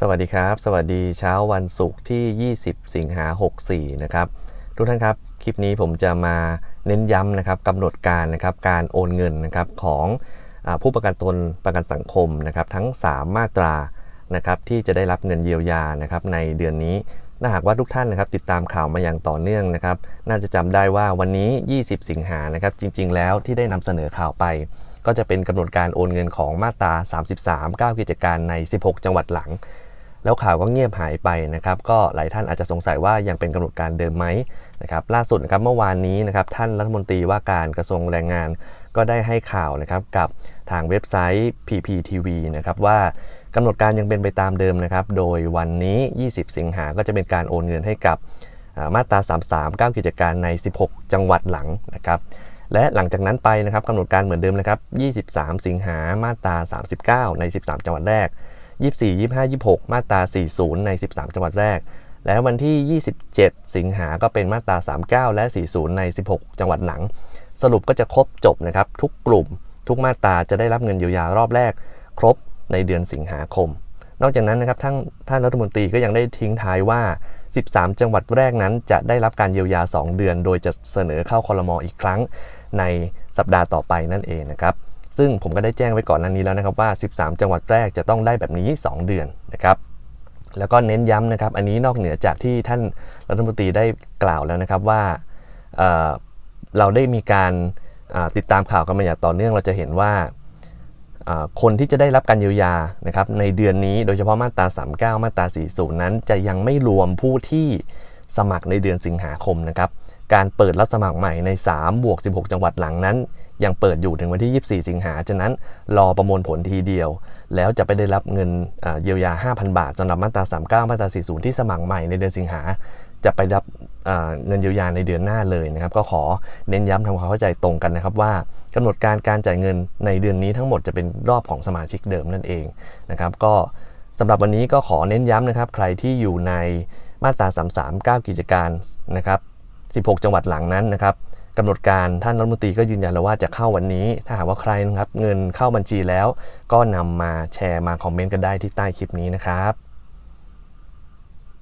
สวัสดีครับ สวัสดีเช้าวันศุกร์ที่ 20 สิงหา 64 นะครับ ทุกท่านครับ คลิปนี้ผมจะมาเน้นย้ำนะครับกำหนดการนะครับการโอนเงินนะครับของอผู้ประกันตนประกันสังคมนะครับทั้ง 3 มาตรานะครับที่จะได้รับเงินเยียวยานะครับในเดือนนี้ถ้าหากว่าทุกท่านนะครับติดตามข่าวมาอย่างต่อเนื่องนะครับน่าจะจำได้ว่าวันนี้ 20 สิงหานะครับจริง ๆ แล้วที่ได้นำเสนอข่าวไป ก็จะเป็นกำหนดการโอนเงินของมาตรา 33 9 กิจการใน 16 จังหวัดหลัง แล้วข่าวก็เงียบหายไปนะครับ ก็หลายท่านอาจจะสงสัยว่ายังเป็นกำหนดการเดิมไหมนะครับ ล่าสุดนะครับเมื่อวานนี้นะครับท่านรัฐมนตรีว่าการกระทรวงแรงงาน ก็ได้ให้ข่าวนะครับกับทางเว็บไซต์ PPTV นะครับว่ากำหนดการยังเป็นไปตามเดิมนะครับ โดยวันนี้ 20 สิงหาก็จะเป็นการโอนเงินให้กับอ่ามาตรา 33 9 กิจการใน 16 จังหวัดหลังนะครับ และหลังจากนั้นไปนะครับกำหนดการเหมือนเดิมนะครับ 23 สิงหามาตรา 39 ใน 13 จังหวัดแรก 24 25 26 มาตรา 40 ใน 13 จังหวัดแรก และวันที่ 27 สิงหาก็เป็นมาตรา 39 และ 40 ใน 16 จังหวัดหลัง สรุปก็จะครบจบนะครับ ทุกกลุ่ม ทุกมาตราจะได้รับเงินเยียวยารอบแรก ครบในเดือนสิงหาคม นอกจากนั้นนะครับท่านท่านรัฐมนตรีก็ยังได้ทิ้งท้ายว่า 13 จังหวัดแรกนั้น จะได้รับการเยียวยา 2 เดือน โดยจะเสนอเข้าคอรมออีกครั้งในสัปดาห์ต่อไปนั่นเองนะครับซึ่งผมก็ได้แจ้งไว้ก่อนหน้านี้แล้วนะครับว่า 13 จังหวัดแรกจะต้องได้แบบนี้ 2 เดือนนะครับแล้วก็เน้นย้ำนะครับ อันนี้นอกเหนือจากที่ท่านรัฐมนตรีได้กล่าวแล้วนะครับว่าเเราได้มีการติดตามข่าวกันมาอย่างต่อเนื่องเราจะเห็นว่า คนที่จะได้รับการเยียวยานะครับในเดือนนี้โดยเฉพาะมาตรา 39 มาตรา 40 นั้น จะยังไม่รวมผู้ที่สมัครในเดือนสิงหาคมนะครับการเปิดรับสมัครใหม่ใน 3 บวก 16 จังหวัดหลังนั้น ยังเปิดอยู่ถึงวันที่ 24 สิงหาฉะนั้นรอประมวลผลทีเดียว แล้วจะไปได้รับเงินเยียวยา 5,000 บาทสำหรับมาตรา 39 มาตรา 40 ที่สมัครใหม่ในเดือนสิงหาจะไปรับ เงินเยียวยาในเดือนหน้าเลยนะครับ ก็ขอเน้นย้ำทำความเข้าใจตรงกันนะครับว่ากำหนดการการจ่ายเงินในเดือนนี้ทั้งหมดจะเป็นรอบของสมาชิกเดิมนั่นเองนะครับ ก็สำหรับวันนี้ก็ขอเน้นย้ำนะครับ ใครที่อยู่ในมาตรา 339 กิจการนะครับ 16 จังหวัดหลังนั้นนะครับกำหนดการท่านรัฐมนตรีก็ยืนยันแล้วว่าจะเข้าวันนี้ ถ้าหากว่าใครนะครับเงินเข้าบัญชีแล้ว ก็นำมาแชร์มาคอมเมนต์กันได้ที่ใต้คลิปนี้นะครับ